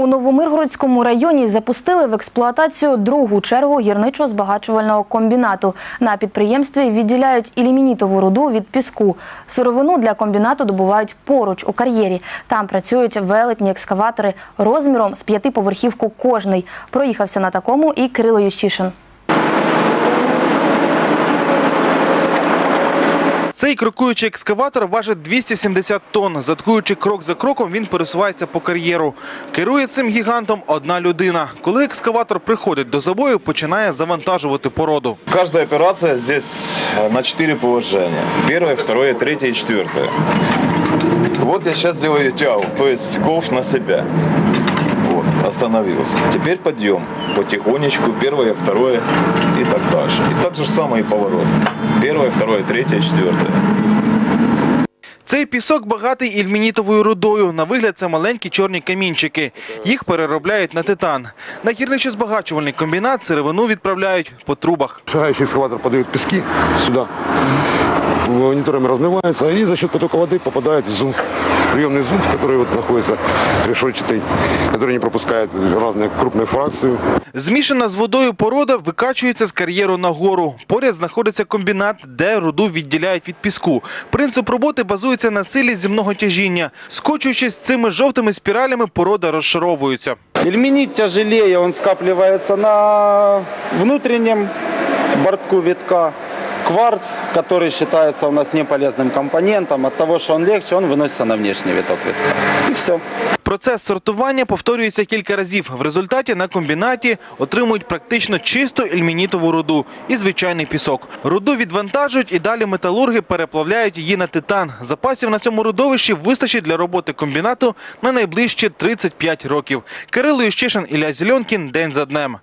У Новомиргородському районі запустили в експлуатацію другу чергу гірничо-збагачувального комбінату. На підприємстві відділяють ілімінітову руду від піску. Сировину для комбінату добувають поруч у кар'єрі. Там працюють велетні екскаватори розміром з п'ятиповерхівку кожний. Проїхався на такому і Кирило Ющишин. Цей крокуючий екскаватор важить 270 тонн. Заткуючи крок за кроком, він пересувається по кар'єру. Керує цим гігантом одна людина. Коли екскаватор приходить до забою, починає завантажувати породу. Каждая операция здесь э, на 4 положения. Первое, второе, третье и четвертое. Вот я сейчас делаю тягу, то есть ковш на себя. Вот, остановился. Теперь. Потихонечку. Первое, второе и так дальше. И так же самое и поворот. Первое, второе, третье, четвертое. Цей пісок багатий ільмінітовою рудою. На вигляд це маленькі чорні камінчики. Їх переробляють на титан. На гірничо-збагачувальний комбінат сировину відправляють по трубах. Шагающий экскаватор подает пески сюда, мониторами размывается и за счет потока воды попадает в зумф. Приемный зумф, который вот находится решетчатый, который не пропускает разные крупные фракции. Змішана з водою порода викачується з кар'єру нагору. Поряд знаходиться комбінат, де руду відділяють від піску. Принцип роботи базується на силі земного тяжіння. Скочуючись цими жовтими спіралями, порода розшаровується. Ильменит тяжелее, он скапливается на внутреннем бортку витка. Кварц, который считается у нас неполезным компонентом, от того, что он легче, он выносится на внешний виток витка. И все. Процес сортування повторюється кілька разів. В результаті на комбінаті отримують практично чисту ельмінітову руду і звичайний пісок. Руду відвантажують і далі металурги переплавляють її на титан. Запасів на цьому родовищі вистачить для роботи комбінату на найближчі 35 років. Кирило Ющишин, Ілля Зільонкін. День за днем.